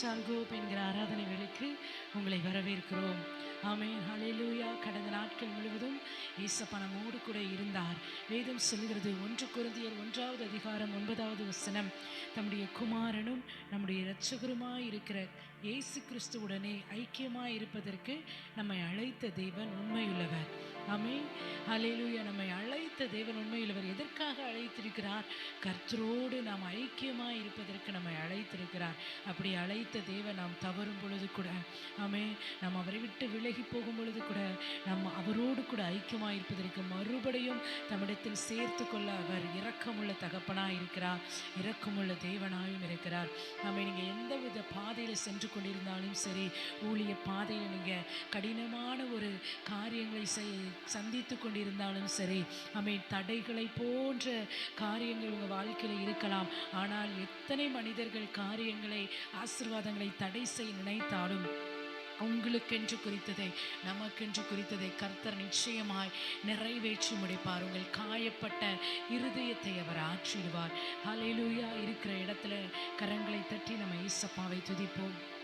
சங்கோப் என்கிற ஆராதனை வேலைக்கு உங்களை வரவேற்கிறோம். ஆமென். ஹalleluya. கடந்த நாட்கள் முழுவதும் இயேசப்பா நம்மோடு கூட இருந்தார். வேதம் சொல்கிறது ஒன்று குருந்தியர் ஒன்றாவது அதிகாரம் ஒன்பதாவது வசனம். தம்முடைய குமாரனும் நம்முடைய இரட்சகருமாய் இருக்கிற இயேசு கிறிஸ்துவுடனே ஐக்கியமாய் இருப்பதற்கு நம்மை அழைத்த தேவன் உண்மையுள்ளவர். ஆமென். அலையிலூயா நம்மை அழைத்த தேவன் உண்மையுள்ளவர். எதற்காக அழைத்திருக்கிறார்? கர்த்தரோடு நாம் ஐக்கியமாக இருப்பதற்கு நம்மை அழைத்திருக்கிறார். அப்படி அழைத்த தேவன் நாம் தவறும் பொழுது கூட ஆமே நாம் அவரை விட்டு விலகி போகும் பொழுது கூட நம்ம அவரோடு கூட ஐக்கியமாக இருப்பதற்கு மறுபடியும் தம்மிடத்தில் சேர்த்து கொள்ள அவர் இரக்கமுள்ள தகப்பனாக இருக்கிறார். இரக்கமுள்ள தேவனாயும் இருக்கிறார். நம்ம நீங்கள் எந்த வித பாதையில் சென்று கொண்டிருந்தாலும் சரி ஊழிய பாதையில் நீங்கள் கடினமான ஒரு காரியங்களை செய் சந்தித்து கொண்டிருந்தாலும் சரி அவை தடைகளை போன்ற காரியங்கள் உங்கள் வாழ்க்கையில் இருக்கலாம். ஆனால் எத்தனை மனிதர்கள் காரியங்களை ஆசீர்வாதங்களை தடை செய்ய நினைத்தாலும் உங்களுக்கென்று குறித்ததை நமக்கென்று குறித்ததை கர்த்தர் நிச்சயமாய் நிறைவேற்றி முடிப்பார் உங்கள் காயப்பட்ட இருதயத்தை அவர் ஆற்றிடுவார். ஹalleluya இருக்கிற இடத்துல கரங்களை தட்டி நம்ம ஈசப்பாவை துதிப்போம்.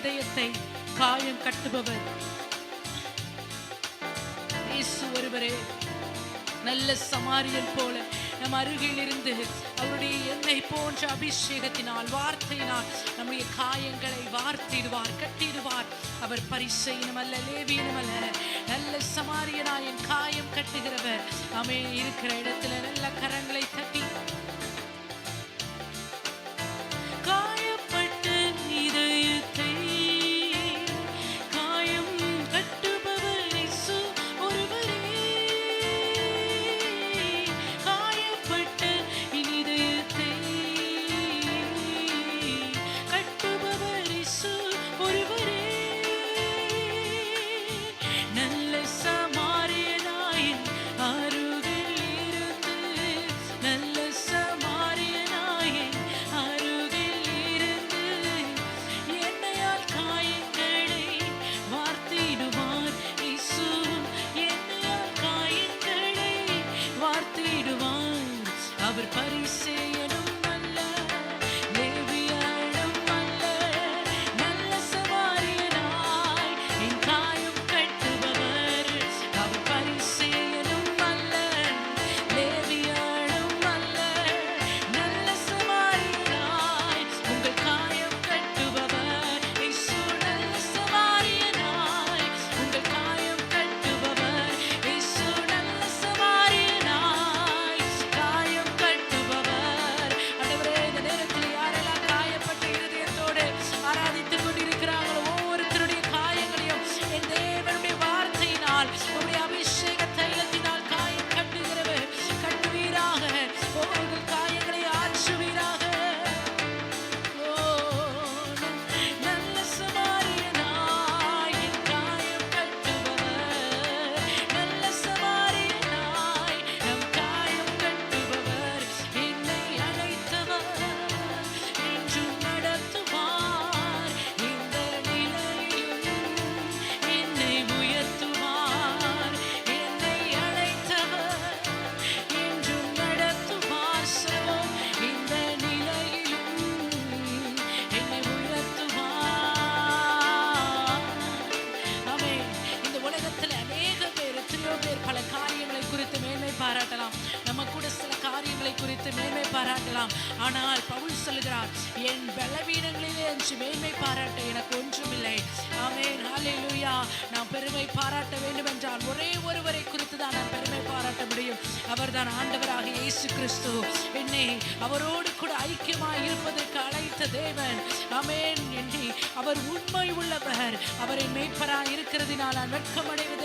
இதயத்தை காயம் கட்டுபவர். இயேசு ஒருவரே நல்ல சமாரியன் போல நம் அருகில் இருந்து அவருடைய எண்ணெய் போன்ற அபிஷேகத்தினால் வார்த்தையினால் நம்முடைய காயங்களை வார்த்திடுவார் கட்டிடுவார். அவர் பரிசையினும் அல்ல லேவியனும் அல்ல. நல்ல சமாரியனாய் என் காயம் கட்டுகிறவர். அமே இருக்கிற இடத்துல நல்ல கரங்களை ஆனால் பவுல் சொல்கிறார் என் பலவீனங்களிலே என்று மேன்மை பாராட்ட எனக்கு ஒன்றுமில்லை. ஆமேன். ஹalleluya. நான் பெருமை பாராட்ட வேண்டும் என்றால் ஒரே ஒருவரை குறித்து தான் நான் பெருமை பாராட்ட முடியும். அவர்தான் ஆண்டவராக இயேசு கிறிஸ்து என்னை அவரோடு கூட ஐக்கியமாய் இருப்பதற்கு அழைத்த தேவன். ஆமேன். என்று அவர் உண்மை உள்ளவர். அவரை மேய்ப்பராய் இருக்கிறதினால் நான் வெட்கமடைவது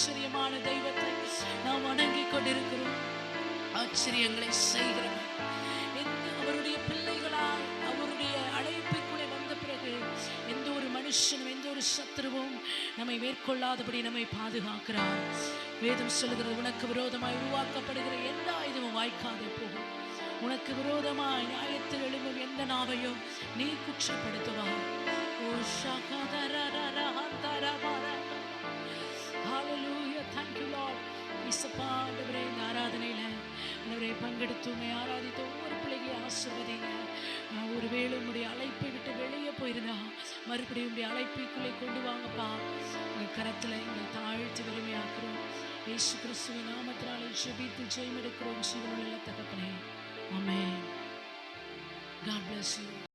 ஆச்சரியமான தெய்வத்தை நாம் வணங்கிக் கொண்டிருக்கிறோம். ஆச்சரியங்களை செய்கிறவர் அவருடைய பிள்ளைகளால் அவருடைய அழைப்புக்குள்ளே வந்த பிறகு எந்த ஒரு மனுஷனும் எந்த ஒரு சத்துருவும் நம்மை மேற்கொள்ளாதபடி நம்மை பாதுகாக்கிறார். வேதம் சொல்லுகிறது உனக்கு விரோதமாய் உருவாக்கப்படுகிற எந்த ஆயுதமும் வாய்க்காதே போகும் உனக்கு விரோதமாய் நியாயத்தில் எழும்பும் எந்த நாவையும் நீ குற்றப்படுத்துவார் ஓ சகோதர எடுத்து உண்மை ஆராதித்த ஒவ்வொரு பிள்ளைகளையும் ஆசிர்வதிங்க. ஒருவேளை உங்களுடைய அழைப்பை விட்டு வெளியே போயிருந்தா மறுபடியும் உடைய அழைப்புக்குள்ளே கொண்டு வாங்கப்பா. உங்கள் கரத்தில் எங்களை தாழ்த்தி வலிமையாக்குறோம். இயேசு கிறிஸ்துவின் நாமத்தினாலே ஜெபித்து ஜெயம் எடுக்கிறோம் சிவனுள்ள தகப்பனே. ஆமே God bless you.